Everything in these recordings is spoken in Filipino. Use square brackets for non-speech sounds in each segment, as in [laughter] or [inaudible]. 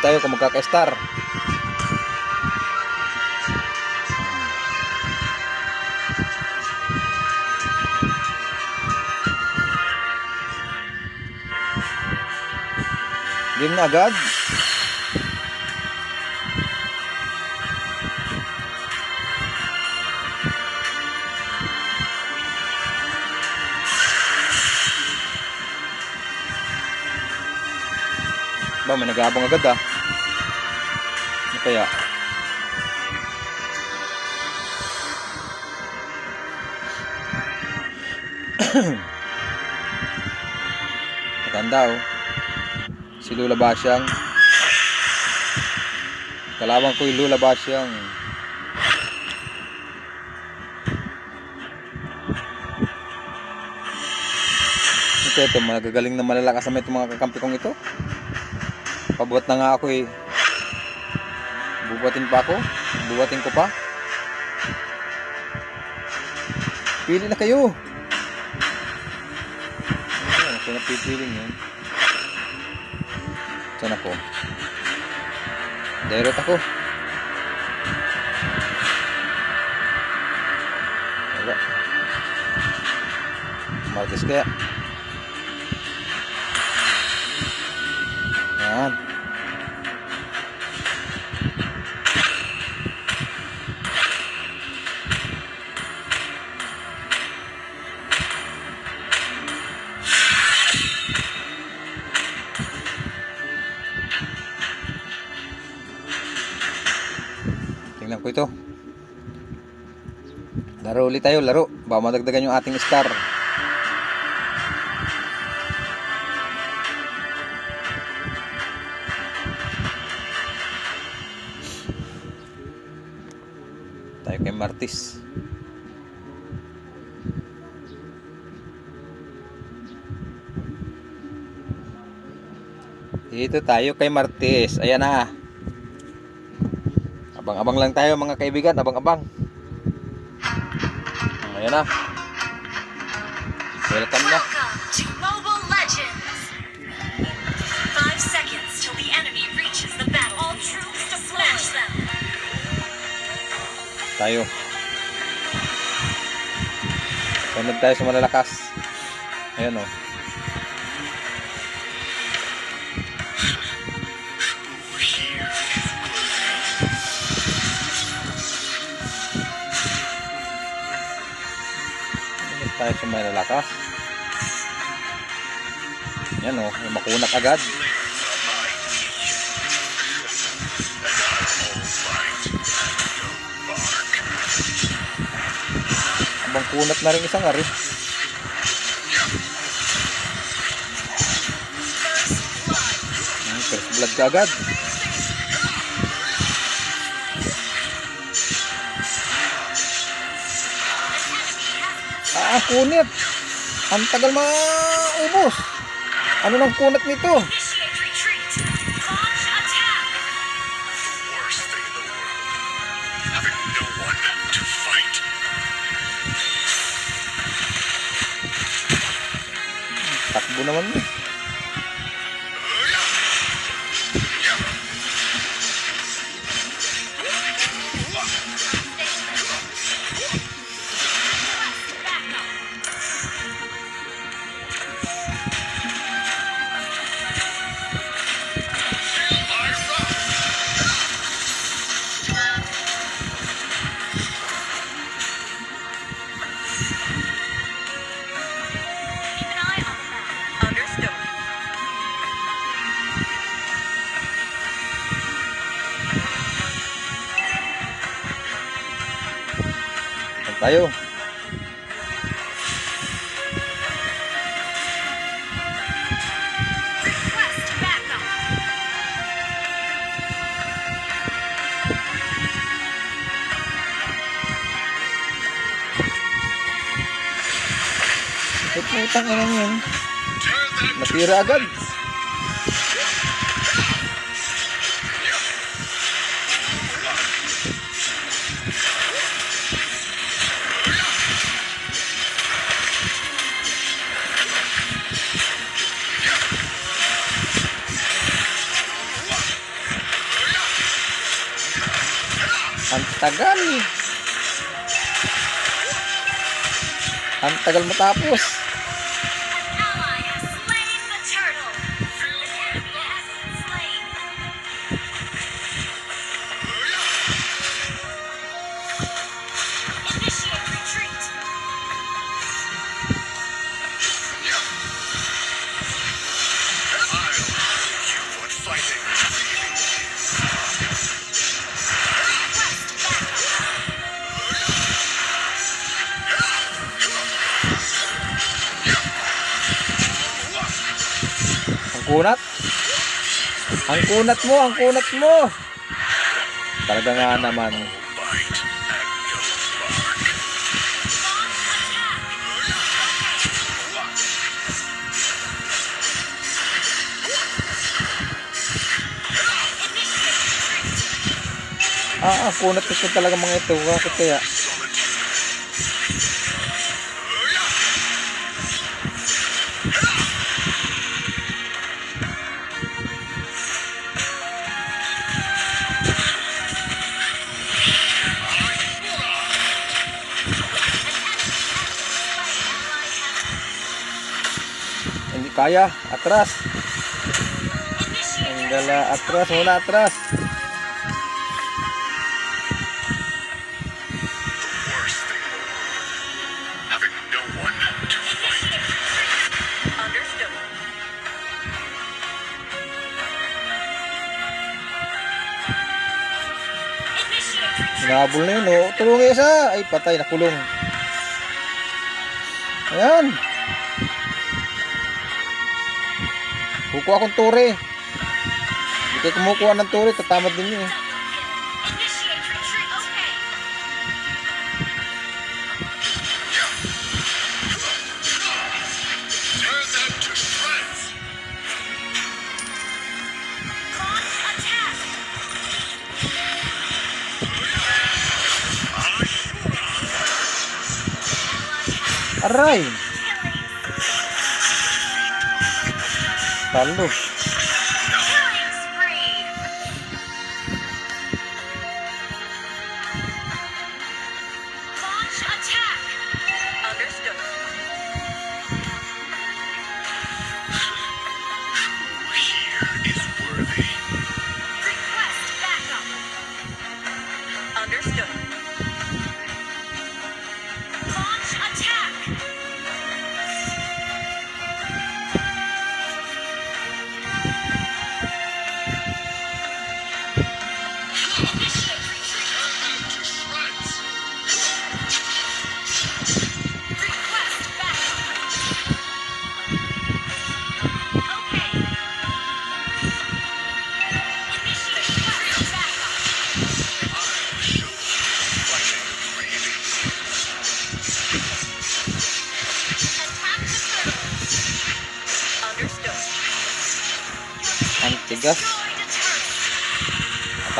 tayo kung magkaka-star. Game na agad. Ba, may nag-aabang agad ah. Kaya? [coughs] Matanda oh. Si Lula Basyang. Kalawang ko yung Lula Basyang. Ito, ito, magagaling na malalakas naman itong mga kakampi kong ito. Pabuhat na nga ako eh. Bubuhatin pa ako. Bubuhatin ko pa. Pili na kayo. Ayan, ako na pipiling yun. Saan ako? Direct ako. Wala. Martes kaya. Yan. Tingnan ko ito. Laro ulit tayo, laro. Baka madagdagan yung ating star. Tayo kay Martis. Dito tayo kay Martis. Ayan na. Abang-abang lang tayo mga kaibigan. Abang-abang. Ayan na. Welcome na. Tayo. Sunod tayo sa malalakas. Ayan oh. o. Sunod tayo sa malalakas. Yan o. Yung makunat agad. Abang kunat na rin isang ari. Hmm, First blood ka agad. Ah, kunit. Ang tagal maubos. Ano nang kunat nito? Initiate retreat! Launch tayo? Eh, putang ina yun. Natira agad. Tagal. Ang tagal matapos. Kunat. Ang kunat mo, ang kunat mo. Talaga nga naman. Ah, ang kunat ito talaga mga ito. Bakit kaya? One to fight. Understood. Initiate retreat. Hinabol na yun. Oh. Tulungan isa. Ay, patay. Nakulong. Ayan. Kukuha akong tore. Hindi kayo kumukuha ng tore. Tatamad din yun eh. Initiate Talo.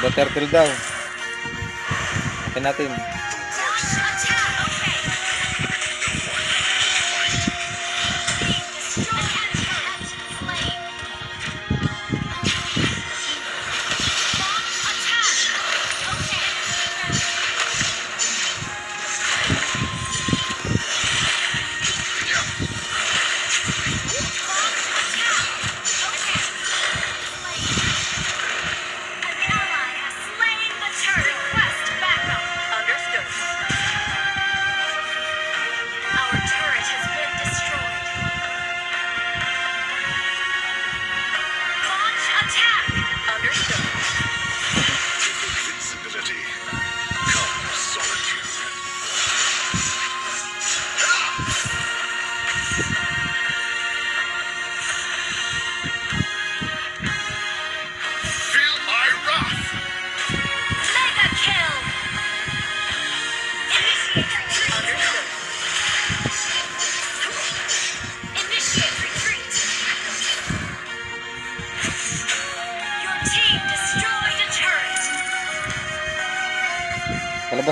The turtle daw. Atin natin.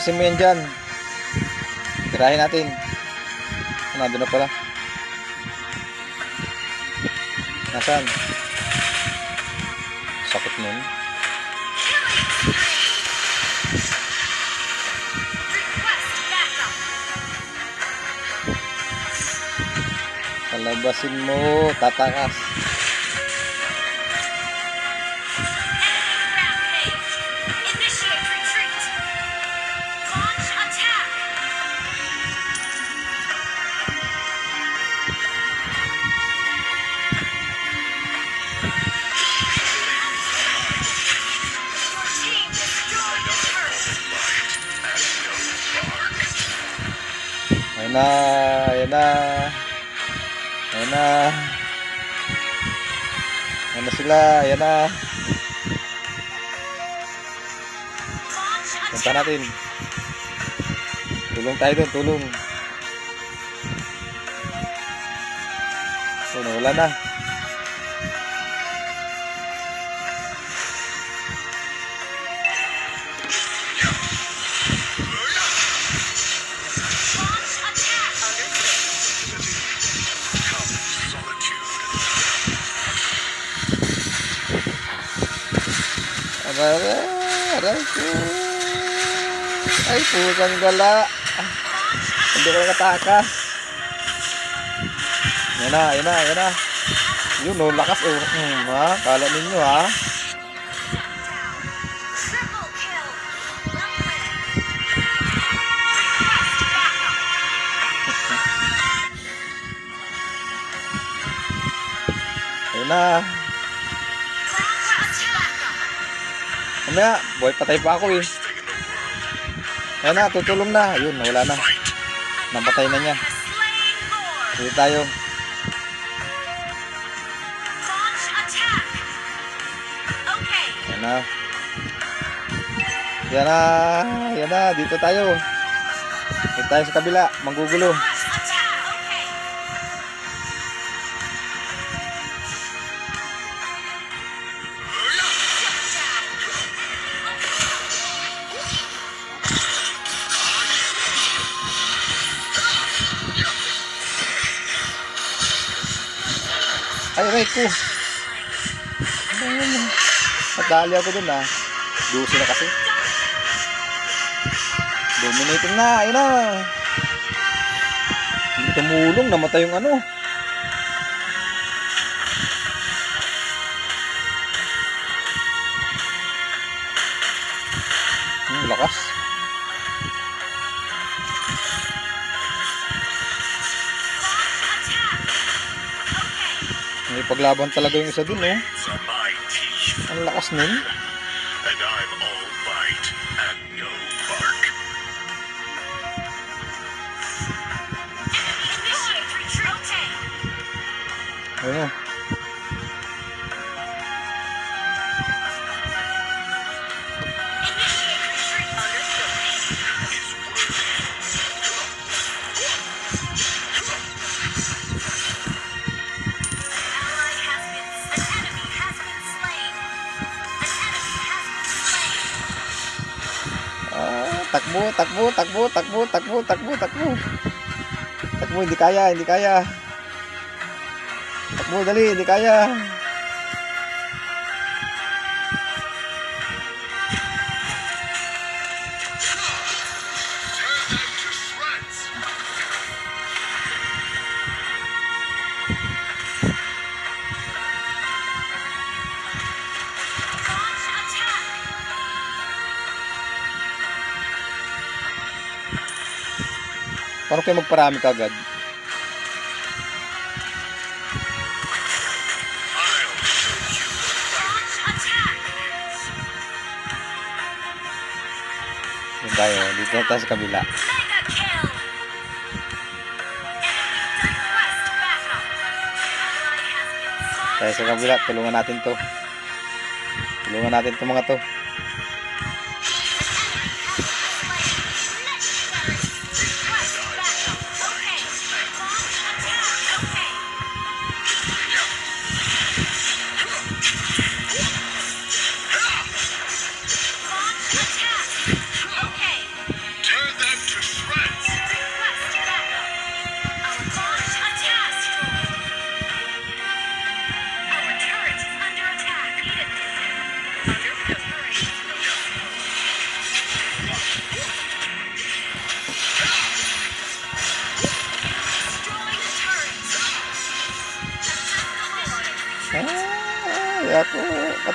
Tapusin mo yan dyan. Tirahin natin. Ano, na pala. Nasaan? Sakit nun. Palabasin mo, tatakas. Ayan na, ayan na. Ayan na. Ayan na sila, ayan na. Punta natin. Tulong tayo doon, tulong. Oh, nawala na. Aray, ko. Ay, pusang gala. Hindi ko nakatakas. Yan na, yan na, yan na. Yun, oh, lakas oh. Hmm, ha? Kala ninyo ha? Yan na. Mamaya, boy, patay pa ako eh. Yan na, tutulong na. Ayun, nawala na. Napatay na niya. Dito tayo. Launch attack. Okay. Yan na. Yan na. Yan na. Dito tayo. Dito tayo sa kabila. Manggugulo. Ko. Ayun. Nadali ako dun ah. Dusi na kasi. Dominating na. Ayun na. Hindi tumulong. Namatay yung ano. Hmm, lakas. Okay. May paglaban talaga yung isa dun, oh. Teeth, Ang lakas nun. and I'm all bite and no bark. Initiate retreat. Okay. Ayun. Takbo, takbo, takbo, takbo, takbo, takbo, takbo. Takbo, hindi kaya, hindi kaya. Takbo, dali, hindi kaya. Kayo magparami kagad? Yun tayo, dito na tayo sa kabila. Tayo sa kabila, tulungan natin to. Tulungan natin to mga to.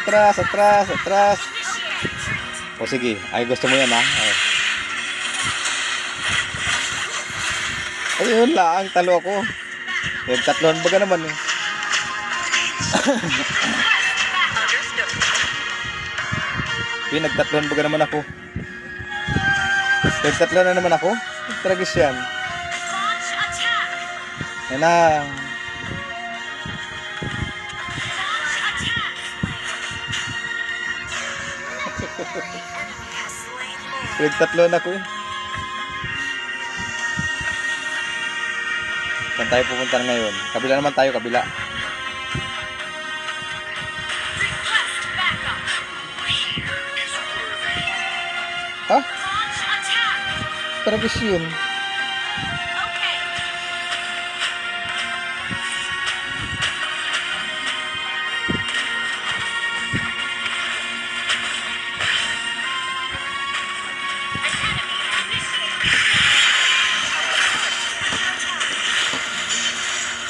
Atras, atras, atras. O sige, ay gusto mo yan ha. Ay. Ayun lang, talo ako. Yung tatlon baga naman eh. [laughs] Pinagtatlon baga naman ako. Pinagtatlon na naman ako. Tragis yan. Yan na. Lord. Pinagtatlon ako eh. Saan tayo pupunta ngayon? Kabila naman tayo, kabila. Ha? Attack. Tragis yun.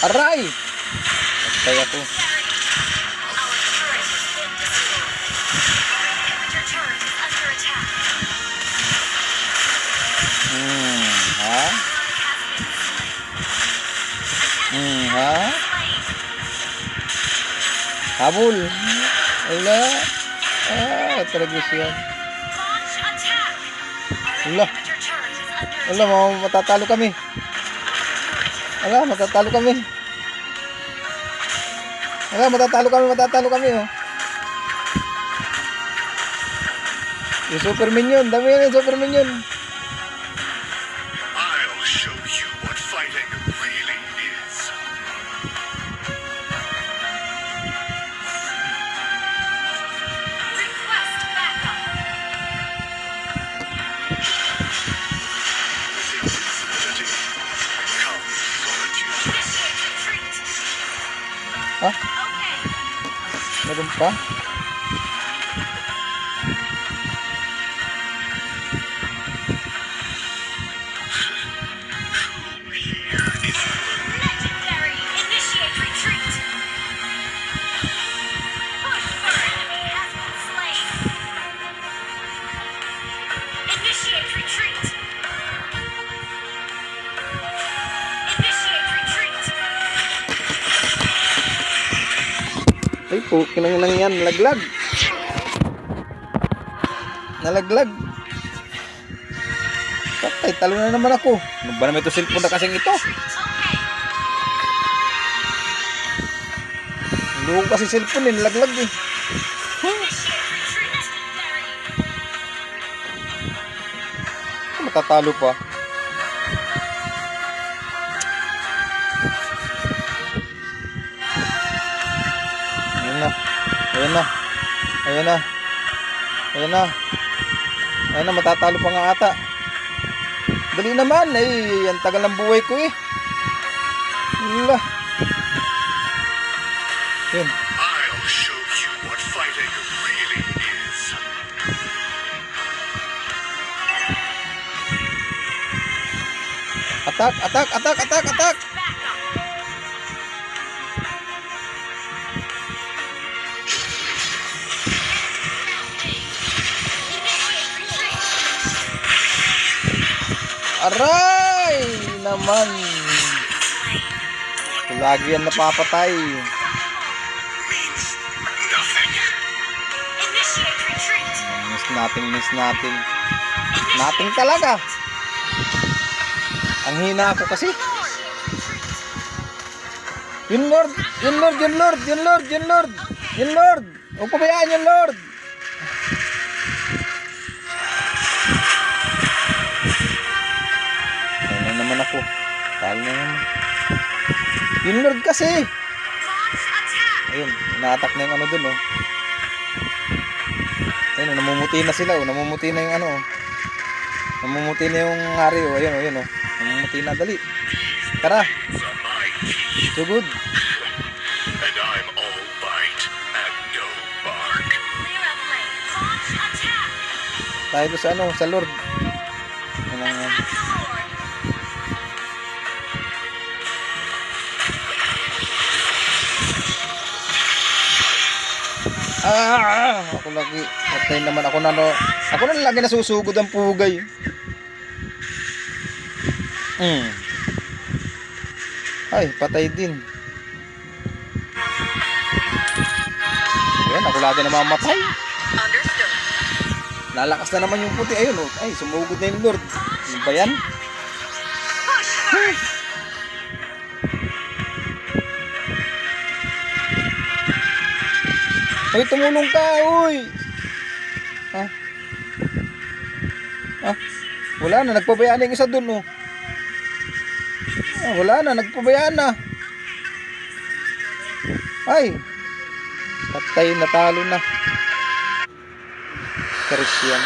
Aray! Patay ako. Hmm, ha? Hmm, ha? Habol. Wala. Ah, attack. Our Wala. Wala, ma- matatalo kami. Wala, matatalo kami. Wala, matatalo kami, matatalo kami, oh. Yung super minion, dami yan yung super minion. 啥 Ay po, kinang lang yan, nalaglag. Nalaglag. Patay, talo na naman ako. Ano ba naman ito cellphone na kasing ito? Luhog kasi cellphone eh, nalaglag eh. Legendary. Matatalo pa. Ayun na. Ayun na. Ayun na. Ayun na, matatalo pa nga ata. Dali naman, ay, ang tagal ng buhay ko eh. Wala. Yun. I'll show you what fighting really is. Attack, attack, attack, attack, attack. Aray! Naman. Lagi yan napapatay. Miss natin, miss natin. Nating talaga. Ang hina ako kasi. Yun Lord, yun Lord, yun Lord, yun Lord, yun Lord, yun Lord. Huwag pabayaan yun Lord. Yun Lord kasi. Ayun, ina-attack na yung ano dun oh. Ayun, oh, namumuti na sila oh. Namumuti na yung ano oh. Namumuti na yung hari oh. Ayun oh, ayun oh. Namumuti na, dali. Tara, so good. and I'm all bite and no bark. Clear up lane. Launch attack. Tayo sa ano, sa Lord. Ah, ako lagi. Patay naman ako na no. Ako na lagi nasusugod ang pugay. Hmm. Ay, patay din. Ayan, ako lagi namamatay. Lalakas na naman yung puti. Ayun, oh. Ay, sumugod na yung Lord. Ano ba yan? Ay, tumulong ka, uy! Ha? Ha? Wala na, nagpabayaan na yung isa dun, oh. Ah, wala na, nagpabayaan na. Ay! Patay, natalo na. Christian.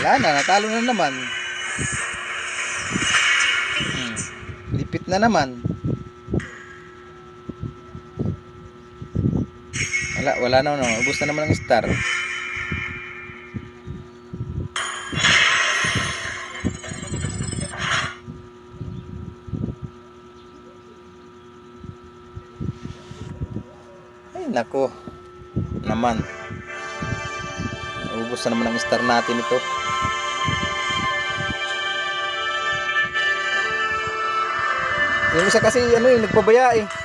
Wala na, natalo na naman. Hmm. Lipit na naman. Wala, wala na, no. Ubus na naman ang star. Ay, nako. Naman. Ubus na naman ang star natin ito. Yung isa kasi, ano yung nagpabaya eh.